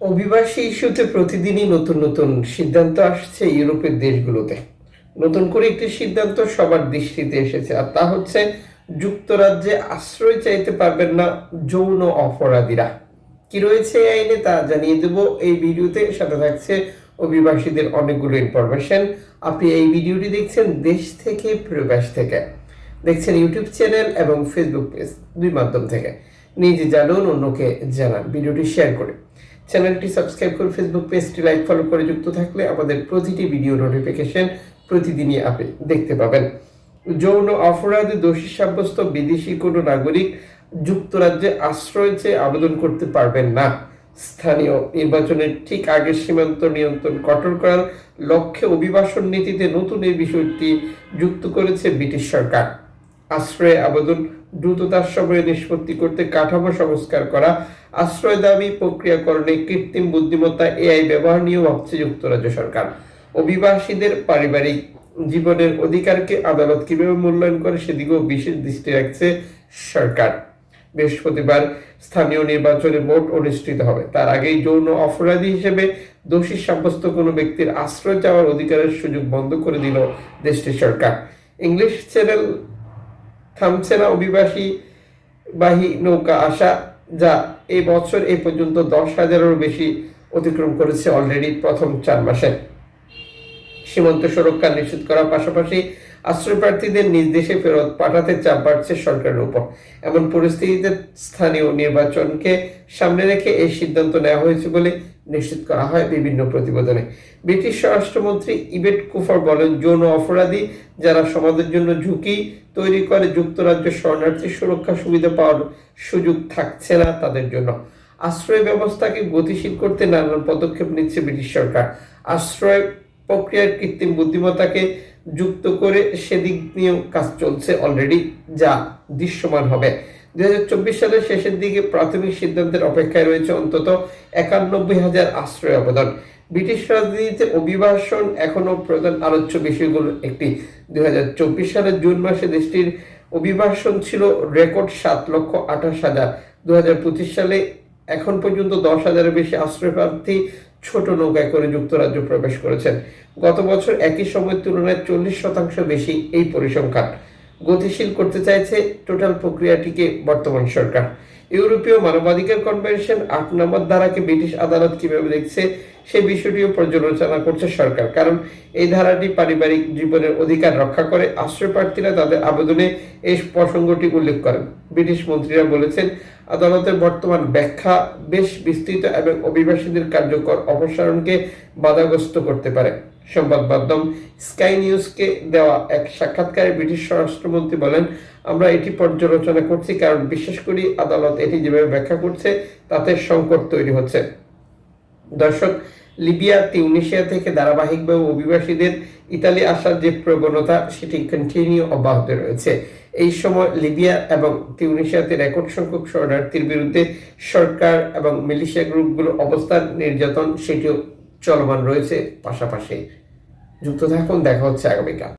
অভিবাসী ইস্যুতে প্রতিদিনই নতুন নতুন সিদ্ধান্ত আসছে ইউরোপের দেশগুলোতে। নতুন করে একটি সিদ্ধান্ত সবার দৃষ্টিতে এসেছে, আর তা হচ্ছে যুক্তরাজ্যে আশ্রয় চাইতে পারবেন না যৌন অপরাধীরা। কি রয়েছে এই আইনে তা জানিয়ে দেব। এই ভিডিওতে সাথে থাকছে অভিবাসীদের অনেকগুলো ইনফরমেশন আপনি এই ভিডিওটি দেখছেন দেশ থেকে, প্রবাস থেকে। দেখছেন ইউটিউব চ্যানেল এবং ফেসবুক পেজ দুই মাধ্যম থেকে। নিজে জানুন, অন্যকে জানান। ভিডিওটি শেয়ার করে। চ্যানেলটি সাবস্ক্রাইব করে ফেসবুক পেজটি লাইক ফলো করে যুক্ত থাকলে আমাদের প্রতিটি ভিডিও নোটিফিকেশন প্রতিদিনই আপনি দেখতে পাবেন। যৌন অপরাধে দোষী সাব্যস্ত বিদেশি কোনো নাগরিক যুক্তরাজ্যে আশ্রয় চেয়ে আবেদন করতে পারবেন না। স্থানীয় নির্বাচনের ঠিক আগে সীমান্ত নিয়ন্ত্রণ কঠোর করার লক্ষ্যে অভিবাসন নীতিতে নতুন এই বিষয়টি যুক্ত করেছে ব্রিটিশ সরকার। আশ্রয়ে আবেদন, দ্রুততার সময়ে নিষ্পত্তি করতে কাঠামো সংস্কার করা আশ্রয় দাবি প্রক্রিয়াকরণে কৃত্রিম বুদ্ধিমত্তা, এআই ব্যবহার নিয়েও ভাবছে যুক্তরাজ্য সরকার। অভিবাসীদের পারিবারিক জীবনের অধিকারকে আদালত কীভাবে মূল্যায়ন করে সেদিকেও বিশেষ দৃষ্টি রাখছে সরকার। বৃহস্পতিবার স্থানীয় নির্বাচনে ভোট অনুষ্ঠিত হবে। তার আগেই যৌন অপরাধী হিসেবে দোষী সাব্যস্ত কোনো ব্যক্তির আশ্রয় চাওয়ার অধিকারের সুযোগ বন্ধ করে দিল দেশটির সরকার। ইংলিশ চ্যানেল থামছে না অভিবাসী বাহী নৌকা আসা, যা এই বছর এই পর্যন্ত দশ হাজারেরও বেশি অতিক্রম করেছে অলরেডি প্রথম চার মাসে। সীমান্ত সুরক্ষা নিশ্চিত করার পাশাপাশি আশ্রয় প্রার্থীদের নিজ দেশে ফেরত পাঠাতে চাপ বাড়ছে সরকারের উপর। এমন পরিস্থিতিতে স্থানীয় নির্বাচনকে সামনে রেখে এই সিদ্ধান্ত নেওয়া হয়েছে বলে নিশ্চিত করা হয় বিভিন্ন প্রতিবেদনে। ব্রিটিশ স্বরাষ্ট্রমন্ত্রী ইবেট কুফার বলেন, যৌন অপরাধী যারা সমাজের জন্য ঝুঁকি তৈরি করে যুক্তরাজ্য শরণার্থী সুরক্ষা সুবিধা পাওয়ার সুযোগ থাকছে না তাদের জন্য। আশ্রয় ব্যবস্থাকে গতিশীল করতে নানান পদক্ষেপ নিচ্ছে ব্রিটিশ সরকার। আশ্রয় প্রক্রিয়ার কৃত্রিম বুদ্ধিমত্তাকে যুক্ত করে সেদিক নিয়েও কাজ চলছে অলরেডি যা দৃশ্যমান হবে। দু হাজার চব্বিশ সালের শেষের দিকে প্রাথমিক সিদ্ধান্তের অপেক্ষায় রয়েছে অন্তত একানব্বই হাজার আশ্রয় আবেদন ব্রিটিশ রাজনীতিতে অভিবাসন এখনও প্রধান আলোচ্য বিষয়গুলোর একটি। দুই হাজার চব্বিশ সালের জুন মাসে দেশটির অভিবাসন ছিল রেকর্ড সাত লক্ষ আঠাশ হাজার। দু সালে এখন পর্যন্ত দশ হাজারের বেশি আশ্রয় প্রার্থী ছোট নৌকায় করে যুক্তরাজ্য প্রবেশ করেছেন। গত বছর একই সময়ের তুলনায় চল্লিশ শতাংশ বেশি এই পরিসংখ্যান গতিশীল করতে চাইছে টোটাল প্রক্রিয়াটিকে বর্তমান সরকার। ইউরোপীয় মানবাধিকার কনভেনশন আট নম্বর ধারাকে ব্রিটিশ আদালত কীভাবে দেখছে সেই বিষয়টিও পর্যালোচনা করছে সরকার। কারণ এই ধারাটি পারিবারিক জীবনের অধিকার রক্ষা করে। আশ্রয় প্রার্থীরা তাদের আবেদনে এই প্রসঙ্গটি উল্লেখ করেন। ব্রিটিশ মন্ত্রীরা বলেছেন, আদালতের বর্তমান ব্যাখ্যা বেশ বিস্তৃত এবং অভিবাসীদের কার্যকর অপসারণকে বাধাগ্রস্ত করতে পারে। সংবাদ মাধ্যম স্কাই নিউজকে দেওয়া এক সাক্ষাৎকারে ব্রিটিশ স্বরাষ্ট্রমন্ত্রী বলেন, আমরা এটি পর্যালোচনা করছি কারণ আদালত এটি যেভাবে ব্যাখ্যা করছে, তাতে সংকট তৈরি হচ্ছে। দর্শক, লিবিয়া থেকে ধারাবাহিকভাবে অভিবাসীদের ইতালি আসার যে প্রবণতা, সেটি কন্টিনিউ অব্যাহত রয়েছে। এই সময় লিবিয়া এবং তিউনিশিয়াতে রেকর্ড সংখ্যক শরণার্থীর বিরুদ্ধে সরকার এবং মিলিশিয়া গ্রুপগুলোর অবস্থান নির্যাতন, সেটিও চলমান রয়েছে। পাশাপাশি যুক্ত থাকুন দেখা হচ্ছে আগামীকাল।